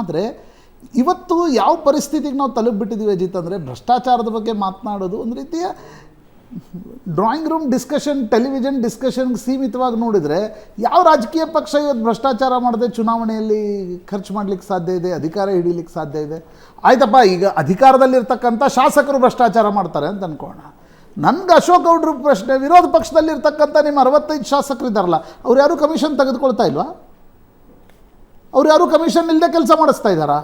ಆದರೆ ಇವತ್ತು ಯಾವ ಪರಿಸ್ಥಿತಿಗೆ ನಾವು ತಲುಪಿಬಿಟ್ಟಿದ್ದೀವಿ ಅಜಿತ್ ಅಂದರೆ ಭ್ರಷ್ಟಾಚಾರದ ಬಗ್ಗೆ ಮಾತನಾಡೋದು ಒಂದು ರೀತಿಯ ಡ್ರಾಯಿಂಗ್ ರೂಮ್ ಡಿಸ್ಕಷನ್ ಟೆಲಿವಿಷನ್ ಡಿಸ್ಕಷನ್ಗೆ ಸೀಮಿತವಾಗಿ ನೋಡಿದರೆ ಯಾವ ರಾಜಕೀಯ ಪಕ್ಷ ಇವತ್ತು ಭ್ರಷ್ಟಾಚಾರ ಮಾಡದೆ ಚುನಾವಣೆಯಲ್ಲಿ ಖರ್ಚು ಮಾಡಲಿಕ್ಕೆ ಸಾಧ್ಯ ಇದೆ, ಅಧಿಕಾರ ಹಿಡೀಲಿಕ್ಕೆ ಸಾಧ್ಯ ಇದೆ? ಆಯ್ತಪ್ಪ, ಈಗ ಅಧಿಕಾರದಲ್ಲಿರ್ತಕ್ಕಂಥ ಶಾಸಕರು ಭ್ರಷ್ಟಾಚಾರ ಮಾಡ್ತಾರೆ ಅಂತ ಅನ್ಕೋಣ. ನನಗೆ ಅಶೋಕ್ ಗೌಡ್ರ ಪ್ರಶ್ನೆ, ವಿರೋಧ ಪಕ್ಷದಲ್ಲಿರ್ತಕ್ಕಂಥ ನಿಮ್ಮ ಅರವತ್ತೈದು ಶಾಸಕರು ಇದ್ದಾರಲ್ಲ ಅವ್ರು ಯಾರು ಕಮಿಷನ್ ತೆಗೆದುಕೊಳ್ತಾ ಇಲ್ವಾ? ಅವ್ರು ಯಾರು ಕಮಿಷನ್ ಇಲ್ಲದೆ ಕೆಲಸ ಮಾಡಿಸ್ತಾ ಇದ್ದಾರಾ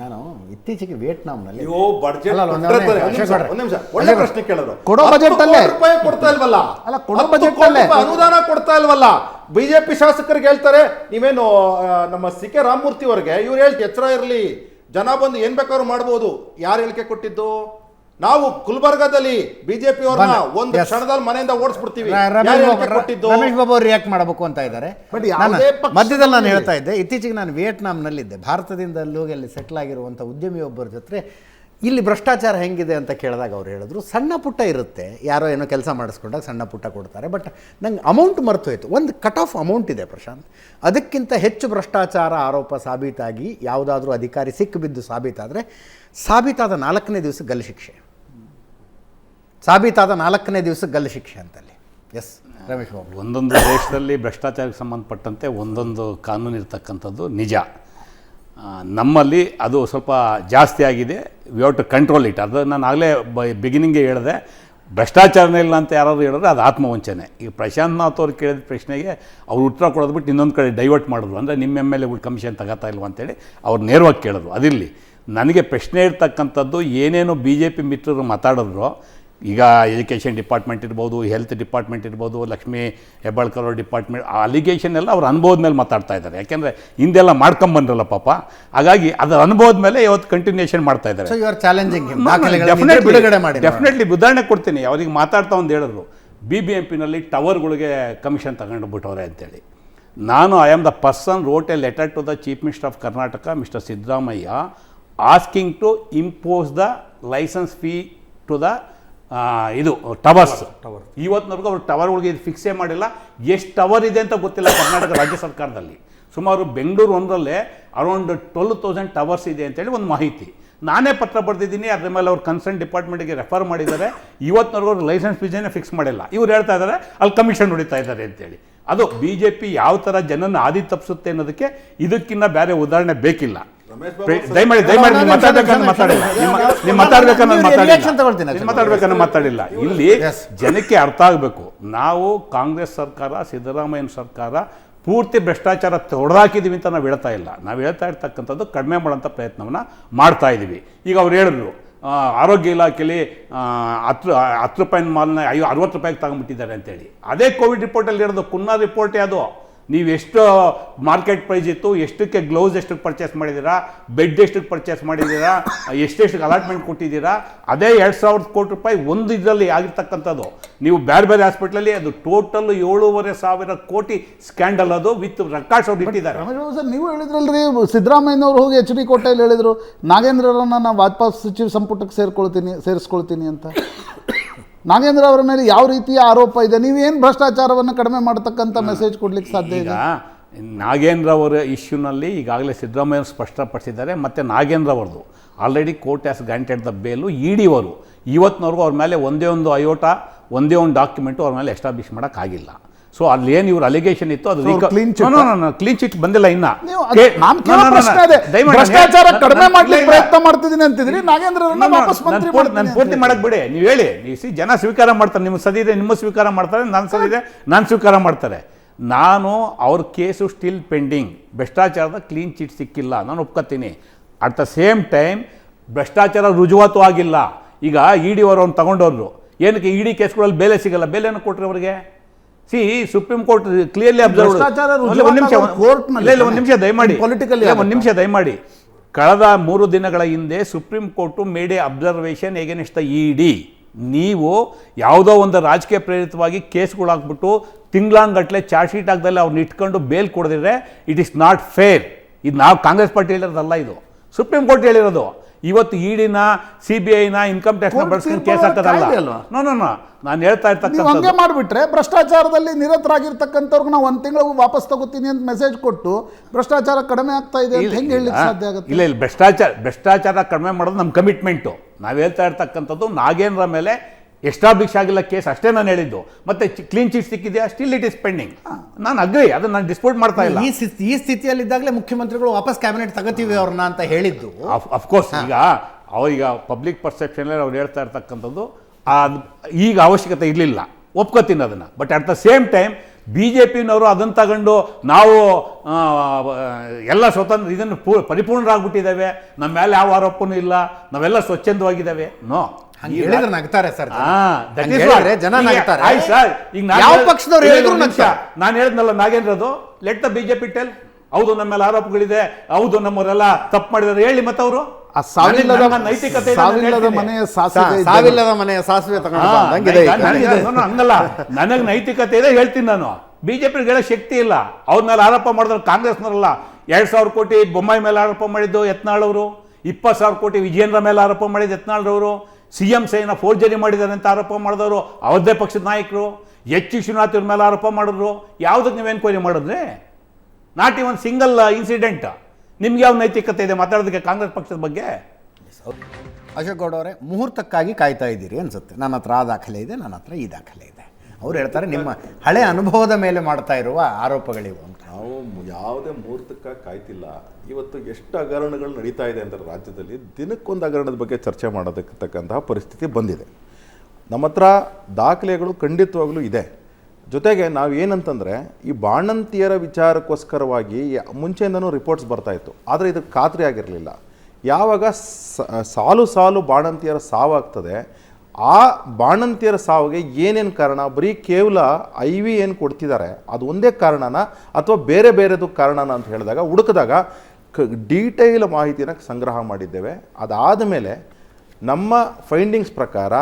ನಾನು ಇತ್ತೀಚೆಗೆ ವಿಯೆಟ್ನಾಂನಲ್ಲಿ ಅಯ್ಯೋ ಬಡ್ಜೆಟ್ ಅಲ್ಲ, ಅಲ್ಲ, ಒಂದ್ ಕೊಟ್ಟಿರ್ತಾರೆ. ನಿಮಿಷ, ಒಂದ್ ನಿಮಿಷ, ಒಂದ್ ನಿಮಿಷ. ಒಳ್ಳೆ ಪ್ರಶ್ನೆ ಕೇಳಿದ್ರು ಕೊಡೋ ಹತ್ತು budget ಅಲ್ಲೇ. ಕೋಟಿ ರೂಪಾಯಿ ಕೊಡ್ತಾ ಇಲ್ವಲ್ಲ ಅಲ್ಲ, ಕೊಡೋ ಹತ್ತು budget ಕೋಟಿ ಅಲ್ಲೇ. ರೂಪಾಯಿ ಅನುದಾನ ಕೊಡ್ತಾ ಇಲ್ವಲ್ಲ ಬಿಜೆಪಿ ಶಾಸಕರಿಗೆ ಹೇಳ್ತಾರೆ ನೀವೇನು ಆ, ನಮ್ಮ ಸಿ ಕೆ ರಾಮಮೂರ್ತಿ ಅವ್ರಿಗೆ ಇವ್ರು ಹೇಳ್ತಿ ಎಚ್ಚರ ಇರಲಿ ಜನ ಬಂದು ಏನ್ ಬೇಕಾದ್ರೂ ಮಾಡ್ಬೋದು ಯಾರು ಹೇಳಿಕೆ ಕೊಟ್ಟಿದ್ದು ನಾವು ಗುಲ್ಬರ್ಗದಲ್ಲಿ ಬಿಜೆಪಿ ಅವ್ರನ್ನ ಬಂದ. ಒಂದು. ಕ್ಷಣದಲ್ಲಿ ಮನೆಯಿಂದ ಓಡಿಸ್ಬಿಡ್ತೀವಿ. ರಮೇಶ್ ಬಾಬು ಅವ್ರು ರಿಯಾಕ್ಟ್ ಮಾಡಬೇಕು ಅಂತ ಇದ್ದಾರೆ. ಮಧ್ಯದಲ್ಲಿ ನಾನು ಹೇಳ್ತಾ ಇದ್ದೆ ಇತ್ತೀಚೆಗೆ ನಾನು ವಿಯೆಟ್ನಾಂನಲ್ಲಿದ್ದೆ. ಭಾರತದಿಂದ ಅಲ್ಲಿ ಹೋಗಿ ಅಲ್ಲಿ ಸೆಟ್ಲ್ ಆಗಿರುವಂಥ ಉದ್ಯಮಿಯೊಬ್ಬರ ಜೊತೆ ಇಲ್ಲಿ ಭ್ರಷ್ಟಾಚಾರ ಹೆಂಗಿದೆ ಅಂತ ಕೇಳಿದಾಗ ಅವ್ರು ಹೇಳಿದ್ರು ಸಣ್ಣ ಪುಟ್ಟ ಇರುತ್ತೆ. ಯಾರೋ ಏನೋ ಕೆಲಸ ಮಾಡಿಸ್ಕೊಂಡಾಗ ಸಣ್ಣ ಪುಟ್ಟ ಕೊಡ್ತಾರೆ ಬಟ್ ನಂಗೆ ಅಮೌಂಟ್ ಮರ್ತೋಯ್ತು ಒಂದು ಕಟ್ ಆಫ್ ಅಮೌಂಟ್ ಇದೆ ಪ್ರಶಾಂತ್. ಅದಕ್ಕಿಂತ ಹೆಚ್ಚು ಭ್ರಷ್ಟಾಚಾರ ಆರೋಪ ಸಾಬೀತಾಗಿ ಯಾವುದಾದ್ರೂ ಅಧಿಕಾರಿ ಸಿಕ್ಕಿಬಿದ್ದು ಸಾಬೀತಾದರೆ ಸಾಬೀತಾದ ನಾಲ್ಕನೇ ದಿವಸ ಗಲ್ಲು ಶಿಕ್ಷೆ. ಸಾಬೀತಾದ ನಾಲ್ಕನೇ ದಿವಸ ಗಲ್ಲು ಶಿಕ್ಷೆ ಅಂತಲ್ಲಿ. ಎಸ್ ರಮೇಶ್ ಬಾಬು. ಒಂದೊಂದು ದೇಶದಲ್ಲಿ ಭ್ರಷ್ಟಾಚಾರಕ್ಕೆ ಸಂಬಂಧಪಟ್ಟಂತೆ ಒಂದೊಂದು ಕಾನೂನು ಇರ್ತಕ್ಕಂಥದ್ದು ನಿಜ. ನಮ್ಮಲ್ಲಿ ಅದು ಸ್ವಲ್ಪ ಜಾಸ್ತಿ ಆಗಿದೆ. We have to control it ಅದು ನಾನು ಆಗಲೇ ಬಿಗಿನಿಂಗೆ ಹೇಳಿದೆ. ಭ್ರಷ್ಟಾಚಾರನೇ ಇಲ್ಲ ಅಂತ ಯಾರಾದರೂ ಹೇಳಿದ್ರೆ ಅದು ಆತ್ಮವಂಚನೆ. ಈಗ ಪ್ರಶಾಂತ್ ನಾಥ್ ಅವ್ರು ಕೇಳಿದ ಪ್ರಶ್ನೆಗೆ ಅವ್ರು ಉತ್ತರ ಕೊಡೋದು ಬಿಟ್ಟು ಇನ್ನೊಂದು ಕಡೆ ಡೈವರ್ಟ್ ಮಾಡಿದ್ರು. ಅಂದರೆ ನಿಮ್ಮ ಎಂ ಎಲ್ ಎಗಳು ಕಮಿಷನ್ ತಗೋತಾ ಇಲ್ವಾ ಅಂತೇಳಿ ಅವ್ರು ನೇರವಾಗಿ ಕೇಳಿದ್ರು. ಅದಿರಲಿ ನನಗೆ ಪ್ರಶ್ನೆ ಇರ್ತಕ್ಕಂಥದ್ದು ಏನೇನು ಬಿ ಜೆ ಪಿ ಮಿತ್ರರು ಮಾತಾಡಿದ್ರು ಈಗ ಎಜುಕೇಷನ್ ಡಿಪಾರ್ಟ್ಮೆಂಟ್ ಇರ್ಬೋದು ಹೆಲ್ತ್ ಡಿಪಾರ್ಟ್ಮೆಂಟ್ ಇರ್ಬೋದು ಲಕ್ಷ್ಮೀ ಹೆಬ್ಬಾಳ್ಕರ್ ಅವ್ರ ಡಿಪಾರ್ಟ್ಮೆಂಟ್ ಆ ಅಲಿಗೇಷನ್ ಎಲ್ಲ ಅವ್ರ ಅನುಭವದ ಮೇಲೆ ಮಾತಾಡ್ತಾ ಇದ್ದಾರೆ. ಯಾಕೆಂದರೆ ಹಿಂದೆಲ್ಲ ಮಾಡ್ಕೊಂಬಂದ್ರಲ್ಲ ಪಾಪ. ಹಾಗಾಗಿ ಅದರ ಅನುಭವದ ಮೇಲೆ ಇವತ್ತು ಕಂಟಿನ್ಯೂಷನ್ ಮಾಡ್ತಾ ಇದ್ದಾರೆ. ಡೆಫಿನೆಟ್ಲಿ ಉದಾಹರಣೆ ಕೊಡ್ತೀನಿ. ಅವ್ರಿಗೆ ಮಾತಾಡ್ತಾ ಒಂದು ಹೇಳಿದ್ರು. ಬಿ ಬಿ ಎಂ ಪಿನಲ್ಲಿ ಟವರ್ಗಳಿಗೆ ಕಮಿಷನ್ ತಗೊಂಡು ಬಿಟ್ಟವ್ರೆ ಅಂತೇಳಿ. ನಾನು I am the person wrote a letter to the chief minister of Karnataka mister Siddaramaiah asking to impose the licence fee to the ಇದು ಟವರ್ಸ್. ಟವರ್ ಇವತ್ತಿನವರೆಗೂ ಅವರು ಟವರ್ಗಳಿಗೆ ಇದು ಫಿಕ್ಸೇ ಮಾಡಿಲ್ಲ. ಎಷ್ಟು ಟವರ್ ಇದೆ ಅಂತ ಗೊತ್ತಿಲ್ಲ ಕರ್ನಾಟಕ ರಾಜ್ಯ ಸರ್ಕಾರದಲ್ಲಿ. ಸುಮಾರು ಬೆಂಗಳೂರು ಒಂದರಲ್ಲೇ ಅರೌಂಡ್ ಟ್ವೆಲ್ ತೌಸಂಡ್ ಟವರ್ಸ್ ಇದೆ ಅಂತೇಳಿ ಒಂದು ಮಾಹಿತಿ. ನಾನೇ ಪತ್ರ ಬರೆದಿದ್ದೀನಿ ಅದ್ರ ಮೇಲೆ ಅವ್ರು ಕನ್ಸರ್ನ್ ಡಿಪಾರ್ಟ್ಮೆಂಟ್ಗೆ ರೆಫರ್ ಮಾಡಿದ್ದಾರೆ. ಇವತ್ತಿನವರೆಗೂ ಅವ್ರು ಲೈಸೆನ್ಸ್ ಫೀಸೇನೆ ಫಿಕ್ಸ್ ಮಾಡಿಲ್ಲ. ಇವ್ರು ಹೇಳ್ತಾ ಇದ್ದಾರೆ ಅಲ್ಲಿ ಕಮಿಷನ್ ಹೊಡಿತಾ ಇದ್ದಾರೆ ಅಂತೇಳಿ ಅದು ಬಿ ಜೆ ಪಿ ಯಾವ ಥರ ಜನನ ಆದಿ ತಪ್ಪಿಸುತ್ತೆ ಅನ್ನೋದಕ್ಕೆ ಇದಕ್ಕಿಂತ ಬೇರೆ ಉದಾಹರಣೆ ಬೇಕಿಲ್ಲ. ದಯಮಾಡಿ ದಯಮಾಡಿ ನೀವು ಮಾತಾಡ್ಬೇಕನ್ನ ಮಾತಾಡಿಲ್ಲ ನಿಮ್ಮ- ನೀವು ಮಾತಾಡ್ಬೇಕನ್ನ ಮಾತಾಡಿಲ್ಲ. ಮಾತಾಡ್ಬೇಕನ್ನ ಮಾತಾಡಿಲ್ಲ. ಇಲ್ಲಿ ಜನಕ್ಕೆ ಅರ್ಥ ಆಗಬೇಕು. ನಾವು ಕಾಂಗ್ರೆಸ್ ಸರ್ಕಾರ ಸಿದ್ದರಾಮಯ್ಯನ ಸರ್ಕಾರ ಪೂರ್ತಿ ಭ್ರಷ್ಟಾಚಾರ ತೊಡೆದಾಕಿದ್ದೀವಿ ಅಂತ ನಾವು ಹೇಳ್ತಾ ಇಲ್ಲ. ನಾವು ಹೇಳ್ತಾ ಇರ್ತಕ್ಕಂಥದ್ದು ಕಡಿಮೆ ಮಾಡೋಂಥ ಪ್ರಯತ್ನವನ್ನು ಮಾಡ್ತಾ ಇದ್ದೀವಿ ಈಗ ಅವ್ರು ಹೇಳಿದ್ರು ಆರೋಗ್ಯ ಇಲಾಖೆಯಲ್ಲಿ ಹತ್ತು ಹತ್ತು ರೂಪಾಯಿನ ಮಾಲ್ನ ಐವ ಅರವತ್ತು ರೂಪಾಯಿಗೆ ತಗೊಂಡ್ಬಿಟ್ಟಿದ್ದಾರೆ ಅಂತೇಳಿ. ಅದೇ ಕೋವಿಡ್ ರಿಪೋರ್ಟಲ್ಲಿ ಇರೋದು ಕುನ್ನಾ ರಿಪೋರ್ಟೇ ಅದು. ನೀವು ಎಷ್ಟು ಮಾರ್ಕೆಟ್ ಪ್ರೈಸ್ ಇತ್ತು ಎಷ್ಟಕ್ಕೆ ಗ್ಲೌಸ್ ಎಷ್ಟಕ್ಕೆ ಪರ್ಚೇಸ್ ಮಾಡಿದ್ದೀರಾ ಬೆಡ್ ಎಷ್ಟಕ್ಕೆ ಪರ್ಚೇಸ್ ಮಾಡಿದ್ದೀರಾ ಎಷ್ಟೆಷ್ಟಕ್ಕೆ ಅಲಾಟ್ಮೆಂಟ್ ಕೊಟ್ಟಿದ್ದೀರಾ ಅದೇ ಎರಡು ಸಾವಿರದ ಕೋಟಿ ರೂಪಾಯಿ ಒಂದು ಇದರಲ್ಲಿ ಆಗಿರ್ತಕ್ಕಂಥದ್ದು. ನೀವು ಬೇರೆ ಬೇರೆ ಹಾಸ್ಪಿಟ್ಲಲ್ಲಿ ಅದು ಟೋಟಲ್ ಏಳೂವರೆ ಸಾವಿರ ಕೋಟಿ ಸ್ಕ್ಯಾಂಡಲ್ ಅದು ವಿತ್ ರೆಕಾರ್ಡ್ಸ್ ಅವ್ರು ಇಟ್ಟಿದ್ದಾರೆ. ಸರ್ ನೀವು ಹೇಳಿದ್ರಲ್ರಿ ಸಿದ್ದರಾಮಯ್ಯನವ್ರು ಹೋಗಿ ಎಚ್ ಡಿ ಕೋಟೆಯಲ್ಲಿ ಹೇಳಿದರು ನಾಗೇಂದ್ರರನ್ನ ನಾನು ವಾಜಪೇಯಿ ಸಚಿವ ಸಂಪುಟಕ್ಕೆ ಸೇರ್ಕೊಳ್ತೀನಿ ಸೇರಿಸ್ಕೊಳ್ತೀನಿ ಅಂತ. ನಾಗೇಂದ್ರ ಅವರ ಮೇಲೆ ಯಾವ ರೀತಿಯ ಆರೋಪ ಇದೆ? ನೀವೇನು ಭ್ರಷ್ಟಾಚಾರವನ್ನು ಕಡಿಮೆ ಮಾಡತಕ್ಕಂಥ ಮೆಸೇಜ್ ಕೊಡ್ಲಿಕ್ಕೆ ಸಾಧ್ಯ ಇದೆ? ನಾಗೇಂದ್ರ ಅವರ ಇಶ್ಯೂನಲ್ಲಿ ಈಗಾಗಲೇ ಸಿದ್ದರಾಮಯ್ಯ ಸ್ಪಷ್ಟಪಡಿಸಿದ್ದಾರೆ ಮತ್ತು ನಾಗೇಂದ್ರ ಅವ್ರದ್ದು already court has granted the bail E D ಅವರು ಇವತ್ತಿನವರೆಗೂ ಅವ್ರ ಮೇಲೆ ಒಂದೇ ಒಂದು ಅಯೋಟ ಒಂದೇ ಒಂದು ಡಾಕ್ಯುಮೆಂಟು ಅವ್ರ ಮೇಲೆ ಎಸ್ಟಾಬ್ಲಿಷ್ ಮಾಡೋಕ್ಕಾಗಿಲ್ಲ. ಸೊ ಅಲ್ಲಿ ಏನು ಇವ್ರ ಅಲಿಗೇಷನ್ ಇತ್ತು ಅದು ಕ್ಲೀನ್ ಕ್ಲೀನ್ ಚಿಟ್ ಬಂದಿಲ್ಲ ಇನ್ನ. ಭ್ರಷ್ಟಾಚಾರ ಕಡಿಮೆ ಮಾಡ್ಲಿಕ್ಕೆ ಪ್ರಯತ್ನ ಮಾಡ್ತಿದ್ದೀನಿ ಅಂತಿದ್ರಿ ಮಂತ್ರಿ ನಾನು ಪೂರ್ತಿ ಮಾಡಕ್ ಬಿಡಿ ನೀವು ಹೇಳಿ. ನೀವು ಸಿ ಜನ ಸ್ವೀಕಾರ ಮಾಡ್ತಾರೆ. ನಿಮ್ಮ ಸದಿ ಇದೆ ನಿಮ್ಮ ಸ್ವೀಕಾರ ಮಾಡ್ತಾರೆ ನನ್ನ ಸದಿ ಇದೆ ನಾನು ಸ್ವೀಕಾರ ಮಾಡ್ತಾರೆ. ನಾನು ಅವ್ರ ಕೇಸು ಸ್ಟಿಲ್ ಪೆಂಡಿಂಗ್ ಭ್ರಷ್ಟಾಚಾರದ ಕ್ಲೀನ್ ಚಿಟ್ ಸಿಕ್ಕಿಲ್ಲ. ನಾನು ಒಪ್ಕೋತೀನಿ. ಅಟ್ ದ ಸೇಮ್ ಟೈಮ್ ಭ್ರಷ್ಟಾಚಾರ ರುಜುವಾತು ಆಗಿಲ್ಲ. ಈಗ ಇ ಡಿ ಅವರು ಅವ್ನು ತಗೊಂಡವ್ರು ಏನಕ್ಕೆ ಇ ಡಿ ಕೇಸ್ಗಳಲ್ಲಿ ಬೇಲೆ ಸಿಗಲ್ಲ? ಬೇಲೆಯನ್ನು ಕೊಟ್ರಿ ಅವರಿಗೆ? See supreme court clearly observe ಒಂದು ನಿಮಿಷ ಒಂದು ನಿಮಿಷ ದಯಮಾಡಿ. ಪೊಲಿಟಿಕಲ್ ಇಲ್ಲ, ಒಂದು ನಿಮಿಷ ದಯಮಾಡಿ. ಕಳೆದ ಮೂರು ದಿನಗಳ ಹಿಂದೆ supreme court made a observation against the E D ನೀವು ಯಾವುದೋ ಒಂದು ರಾಜಕೀಯ ಪ್ರೇರಿತವಾಗಿ ಕೇಸ್ಗಳು ಹಾಕ್ಬಿಟ್ಟು ತಿಂಗಳಾನ್ಗಟ್ಲೆ ಚಾರ್ಜ್ ಶೀಟ್ ಹಾಕ್ದಲ್ಲಿ ಅವ್ರನ್ನ ಇಟ್ಕೊಂಡು ಬೇಲ್ ಕೊಡದಿದ್ರೆ ಇಟ್ ಇಸ್ ನಾಟ್ ಫೇರ್ ಇದು ನಾವು ಕಾಂಗ್ರೆಸ್ ಪಾರ್ಟಿ ಹೇಳಿರೋದಲ್ಲ ಇದು. ಸುಪ್ರೀಂ ಕೋರ್ಟ್ ಹೇಳಿರೋದು. ಇವತ್ತು ಇಡಿನ ಸಿ ಬಿ ಐನ ಇನ್ಕಮ್ ಟ್ಯಾಕ್ಸ್ ಕೋರ್ಟ್ ಬಳಸ್ಕೊಂಡು ಕೇಸ್ ಹಾಕೋದಲ್ಲ ಅಲ್ವಾ? ನೋ ನೋ ನೋ ನಾನು ಹೇಳ್ತಾ ಇರ್ತಕ್ಕಂಥ ಹಂಗೆ ಮಾಡಿಬಿಟ್ರೆ ಭ್ರಷ್ಟಾಚಾರದಲ್ಲಿ ನಿರತರಾಗಿರ್ತಕ್ಕಂಥವ್ರಿಗೆ ನಾವು ಒಂದು ತಿಂಗಳು ವಾಪಸ್ ತಗೋತೀನಿ ಅಂತ ಮೆಸೇಜ್ ಕೊಟ್ಟು ಭ್ರಷ್ಟಾಚಾರ ಕಡಿಮೆ ಆಗ್ತಾ ಇದೆ ಅಂತ ಇಲ್ಲ, ಹೆಂಗೆ ಹೇಳಲಿಕ್ಕೆ ಇಲ್ಲ, ಸಾಧ್ಯ ಆಗುತ್ತೆ? ಇಲ್ಲ ಇಲ್ಲ. ಭ್ರಷ್ಟಾಚಾರ ಭ್ರಷ್ಟಾಚಾರ ಕಡಿಮೆ ಮಾಡೋದು ನಮ್ಮ ಕಮಿಟ್ಮೆಂಟು ನಾವು ಹೇಳ್ತಾ ಇರ್ತಕ್ಕಂಥದ್ದು ನಾಗೇಂದ್ರ ಮೇಲೆ ಎಸ್ಟಾಬ್ಲಿಷ್ ಆಗಿಲ್ಲ ಕೇಸ್ ಅಷ್ಟೇ ನಾನು ಹೇಳಿದ್ದು. ಮತ್ತೆ ಕ್ಲೀನ್ ಚೀಟ್ ಸಿಕ್ಕಿದೆಯಾ? ಸ್ಟಿಲ್ ಇಟ್ ಇಸ್ ಪೆಂಡಿಂಗ್ ನಾನು ಅಗ್ರಿ ಅದನ್ನ ನಾನು ಡಿಸ್ಪ್ಯೂಟ್ ಮಾಡ್ತಾ ಇಲ್ಲ. ಈ ಸ್ಥಿತಿ ಈ ಸ್ಥಿತಿಯಲ್ಲಿದ್ದಾಗಲೇ ಮುಖ್ಯಮಂತ್ರಿಗಳು ವಾಪಸ್ ಕ್ಯಾಬಿನೆಟ್ ತಗೋತೀವಿ ಅವ್ರನ್ನ ಅಂತ ಹೇಳಿದ್ದು. ಅಫ್ಕೋರ್ಸ್ ಈಗ ಅವ್ರೀಗ ಪಬ್ಲಿಕ್ ಪರ್ಸೆಪ್ಷನಲ್ಲಿ ಅವ್ರು ಹೇಳ್ತಾ ಇರ್ತಕ್ಕಂಥದ್ದು ಅದು ಈಗ ಅವಶ್ಯಕತೆ ಇರಲಿಲ್ಲ. ಒಪ್ಕೋತೀನಿ ಅದನ್ನು. But at the same time B J ಪಿನವರು ಅದನ್ನು ತಗೊಂಡು ನಾವು ಎಲ್ಲ ಸ್ವತಂತ್ರ ಇದನ್ನು ಪೂ ಪರಿಪೂರ್ಣರಾಗ್ಬಿಟ್ಟಿದ್ದೇವೆ. ನಮ್ಮ ಮೇಲೆ ಯಾವ ಆರೋಪನೂ ಇಲ್ಲ. ನಾವೆಲ್ಲ ಸ್ವಚ್ಛಂದವಾಗಿದ್ದಾವೆ. ನೋ ಹೇಳಿದ್ರೆ ನಗ್ತಾರೆ ಸರ್ ಜನ. ನಗ್ತಾರೆ. ಆಯ್ತು ಸರ್, ಈಗ ನಾನು ಯಾವ ಪಕ್ಷದವ್ರು ಹೇಳಿದ್ರು ನಾನು ಹೇಳಿದ್ನಲ್ಲ ನಾಗೇಂದ್ರದು? ಲೆಟ್ ದ ಬಿಜೆಪಿ ಟೆಲ್ ಹೌದು ನಮ್ಮ ಮೇಲೆ ಆರೋಪಗಳಿದೆ. ಹೌದು ನಮ್ಮವರೆಲ್ಲ ತಪ್ಪು ಮಾಡಿದ್ದಾರೆ. ಹೇಳಿ ಮತ್ತವರು. ಆ ಸಾವಿಲ್ಲದ ನೈತಿಕತೆ ಇದೆ, ಸಾವಿಲ್ಲದ. ಮನೆಯ ಸಾಸಿವೆ ಸಾವಿಲ್ಲದ ಮನೆಯ ಸಾಸಿವೆ ತಗೊಂಡು ಹಂಗಲ್ಲ. ನನಗೆ ನೈತಿಕತೆ ಇದೆ ಹೇಳ್ತೀನಿ ನಾನು. ಬಿಜೆಪಿ ಹೇಳೋ ಶಕ್ತಿ ಇಲ್ಲ. ಅವ್ರ ಮೇಲೆ ಆರೋಪ ಮಾಡಿದ್ರು ಕಾಂಗ್ರೆಸ್ನವರಲ್ಲ. ಎರಡ್ ಸಾವಿರ ಕೋಟಿ ಬೊಮ್ಮಾಯಿ ಮೇಲೆ ಆರೋಪ ಮಾಡಿದ್ದು ಯತ್ನಾಳ್ ಅವರು. ಇಪ್ಪತ್ತು ಸಾವಿರ ಕೋಟಿ ವಿಜಯೇಂದ್ರ ಮೇಲೆ ಆರೋಪ ಮಾಡಿದ್ದು ಯತ್ನಾಳ್ರವರು ಸಿ ಎಂ ಸೈನ ಫೋರ್ಜರಿ ಮಾಡಿದ್ದಾರೆ ಅಂತ ಆರೋಪ ಮಾಡಿದವರು, ಅವರದೇ ಪಕ್ಷದ ನಾಯಕರು, ಎಚ್ ವಿಶ್ವನಾಥ್ ಇವ್ರ ಮೇಲೆ ಆರೋಪ ಮಾಡಿದ್ರು. ಯಾವುದಕ್ಕೆ ನೀವು ಎನ್ಕ್ವೈರಿ ಮಾಡಿದ್ರೆ ನಾಟ್ ಇವನ್ ಸಿಂಗಲ್ ಇನ್ಸಿಡೆಂಟ್ ನಿಮ್ಗೆ ಯಾವ ನೈತಿಕತೆ ಇದೆ ಮಾತಾಡೋದಕ್ಕೆ ಕಾಂಗ್ರೆಸ್ ಪಕ್ಷದ ಬಗ್ಗೆ? ಅಶೋಕ್ ಗೌಡ ಅವರೇ, ಮುಹೂರ್ತಕ್ಕಾಗಿ ಕಾಯ್ತಾ ಇದ್ದೀರಿ ಅನ್ಸುತ್ತೆ. ನನ್ನ ಹತ್ರ ಆ ದಾಖಲೆ ಇದೆ, ನನ್ನ ಹತ್ರ ಈ ದಾಖಲೆ ಇದೆ. ಅವ್ರು ಹೇಳ್ತಾರೆ, ನಿಮ್ಮ ಹಳೆ ಅನುಭವದ ಮೇಲೆ ಮಾಡ್ತಾ ಇರುವ ಆರೋಪಗಳಿವು ನಾವು ಯಾವುದೇ ಮುಹೂರ್ತಕ್ಕೆ ಕಾಯ್ತಿಲ್ಲ. ಇವತ್ತು ಎಷ್ಟು ಹಗರಣಗಳು ನಡೀತಾ ಇದೆ ಅಂದರೆ ರಾಜ್ಯದಲ್ಲಿ ದಿನಕ್ಕೊಂದು ಹಗರಣದ ಬಗ್ಗೆ ಚರ್ಚೆ ಮಾಡೋದಕ್ಕಂತಹ ಪರಿಸ್ಥಿತಿ ಬಂದಿದೆ. ನಮ್ಮ ಹತ್ರ ದಾಖಲೆಗಳು ಖಂಡಿತವಾಗಲೂ ಇದೆ. ಜೊತೆಗೆ ನಾವು ಏನಂತಂದರೆ, ಈ ಬಾಣಂತಿಯರ ವಿಚಾರಕ್ಕೋಸ್ಕರವಾಗಿ ಮುಂಚೆಯಿಂದನೂ ರಿಪೋರ್ಟ್ಸ್ ಬರ್ತಾಯಿತ್ತು ಆದರೆ ಇದಕ್ಕೆ ಖಾತ್ರಿ ಆಗಿರಲಿಲ್ಲ. ಯಾವಾಗ ಸಾಲು ಸಾಲು ಬಾಣಂತಿಯರ ಸಾವಾಗ್ತದೆ ಆ ಬಾಣಂತಿಯರ ಸಾವಿಗೆ ಏನೇನು ಕಾರಣ? ಬರೀ ಕೇವಲ ಐ ವಿ ಏನು ಕೊಡ್ತಿದ್ದಾರೆ? ಅದು ಒಂದೇ ಕಾರಣನ ಅಥವಾ ಬೇರೆ ಬೇರೆದು ಕಾರಣನ ಅಂತ ಹೇಳಿದಾಗ ಹುಡುಕಿದಾಗ ಕ ಡೀಟೇಲ್ ಮಾಹಿತಿನ ಸಂಗ್ರಹ ಮಾಡಿದ್ದೇವೆ. ಅದಾದ ಮೇಲೆ ನಮ್ಮ ಫೈಂಡಿಂಗ್ಸ್ ಪ್ರಕಾರ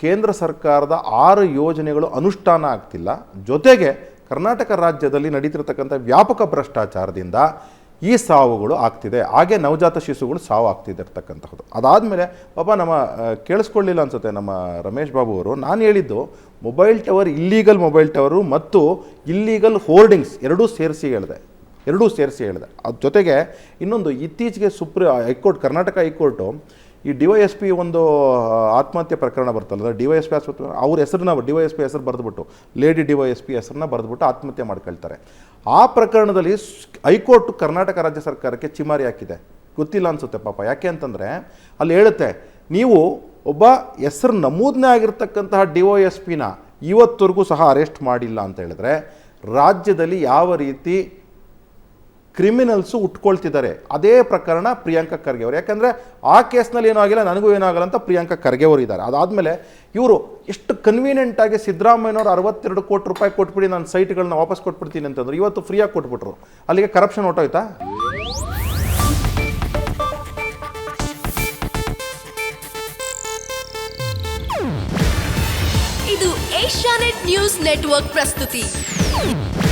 ಕೇಂದ್ರ ಸರ್ಕಾರದ ಆರು ಯೋಜನೆಗಳು ಅನುಷ್ಠಾನ ಆಗ್ತಿಲ್ಲ. ಜೊತೆಗೆ ಕರ್ನಾಟಕ ರಾಜ್ಯದಲ್ಲಿ ನಡೀತಿರ್ತಕ್ಕಂಥ ವ್ಯಾಪಕ ಭ್ರಷ್ಟಾಚಾರದಿಂದ ಈ ಸಾವುಗಳು ಆಗ್ತಿದೆ. ಹಾಗೆ ನವಜಾತ ಶಿಶುಗಳು ಸಾವು ಆಗ್ತಿದ್ದಿರ್ತಕ್ಕಂಥದ್ದು ಅದಾದಮೇಲೆ, ಪಾಪ ನಮ್ಮ ಕೇಳಿಸ್ಕೊಳ್ಳಿಲ್ಲ ಅನ್ಸುತ್ತೆ ನಮ್ಮ ರಮೇಶ್ ಬಾಬು ಅವರು ನಾನು ಹೇಳಿದ್ದು, mobile tower, illegal mobile tower ಮತ್ತು ಇಲ್ಲೀಗಲ್ ಹೋರ್ಡಿಂಗ್ಸ್ ಎರಡೂ ಸೇರಿಸಿ ಹೇಳಿದೆ. ಎರಡೂ ಸೇರಿಸಿ ಹೇಳಿದೆ. ಅದ್ರ ಜೊತೆಗೆ ಇನ್ನೊಂದು ಇತ್ತೀಚೆಗೆ supreme high court, Karnataka high court ಈ ಡಿ ವೈ ಎಸ್ ಪಿ ಒಂದು ಆತ್ಮಹತ್ಯೆ ಪ್ರಕರಣ ಬರ್ತಲ್ಲ ಡಿ ವೈ ಎಸ್ ಪಿ ಆಸ್ಪತ್ರೆ, ಅವ್ರ ಹೆಸರನ್ನ ಡಿ ವೈ ಎಸ್ ಪಿ ಹೆಸರು ಬರೆದ್ಬಿಟ್ಟು, lady D Y S P ಹೆಸರನ್ನ ಬರೆದ್ಬಿಟ್ಟು ಆತ್ಮಹತ್ಯೆ ಮಾಡ್ಕೊಳ್ತಾರೆ. ಆ ಪ್ರಕರಣದಲ್ಲಿ ಹೈಕೋರ್ಟ್ ಕರ್ನಾಟಕ ರಾಜ್ಯ ಸರ್ಕಾರಕ್ಕೆ ಚಿಮಾರಿ ಹಾಕಿದೆ. ಗೊತ್ತಿಲ್ಲ ಅನ್ಸುತ್ತೆ ಪಾಪ, ಯಾಕೆ ಅಂತಂದರೆ ಅಲ್ಲಿ ಹೇಳುತ್ತೆ, ನೀವು ಒಬ್ಬ ಹೆಸರು ನಮೂದನೆ ಆಗಿರ್ತಕ್ಕಂತಹ ಡಿ ಒ ಎಸ್ ಪಿನ ಇವತ್ತವರೆಗೂ ಸಹ ಅರೆಸ್ಟ್ ಮಾಡಿಲ್ಲ ಅಂತ ಹೇಳಿದ್ರೆ, ರಾಜ್ಯದಲ್ಲಿ ಯಾವ ರೀತಿ ಕ್ರಿಮಿನಲ್ಸು ಉಟ್ಕೊಳ್ತಿದ್ದಾರೆ. ಅದೇ ಪ್ರಕರಣ ಪ್ರಿಯಾಂಕಾ ಖರ್ಗೆ ಅವರು. ಯಾಕಂದರೆ ಆ ಕೇಸ್ನಲ್ಲಿ ಏನೂ ಆಗಿಲ್ಲ ನನಗೂ ಏನಾಗಲ್ಲ ಅಂತ ಪ್ರಿಯಾಂಕಾ ಖರ್ಗೆ ಅವರು ಇದ್ದಾರೆ. ಅದಾದಮೇಲೆ ಇವರು ಎಷ್ಟು ಕನ್ವೀನಿಯೆಂಟಾಗಿ ಸಿದ್ದರಾಮಯ್ಯನವರು ಅರವತ್ತೆರಡು ಕೋಟಿ ರೂಪಾಯಿ ಕೊಟ್ಬಿಡಿ, ನಾನು ಸೈಟ್ಗಳನ್ನ ವಾಪಸ್ ಕೊಟ್ಬಿಡ್ತೀನಿ ಅಂತಂದ್ರು. ಇವತ್ತು ಫ್ರೀಯಾಗಿ ಕೊಟ್ಬಿಟ್ರು. ಅಲ್ಲಿಗೆ ಕರಪ್ಷನ್ ಹೊಟ್ಟೋಯ್ತಾ ಇದು ಏಷ್ಯಾನೆಟ್ ನ್ಯೂಸ್ ನೆಟ್ವರ್ಕ್ ಪ್ರಸ್ತುತಿ.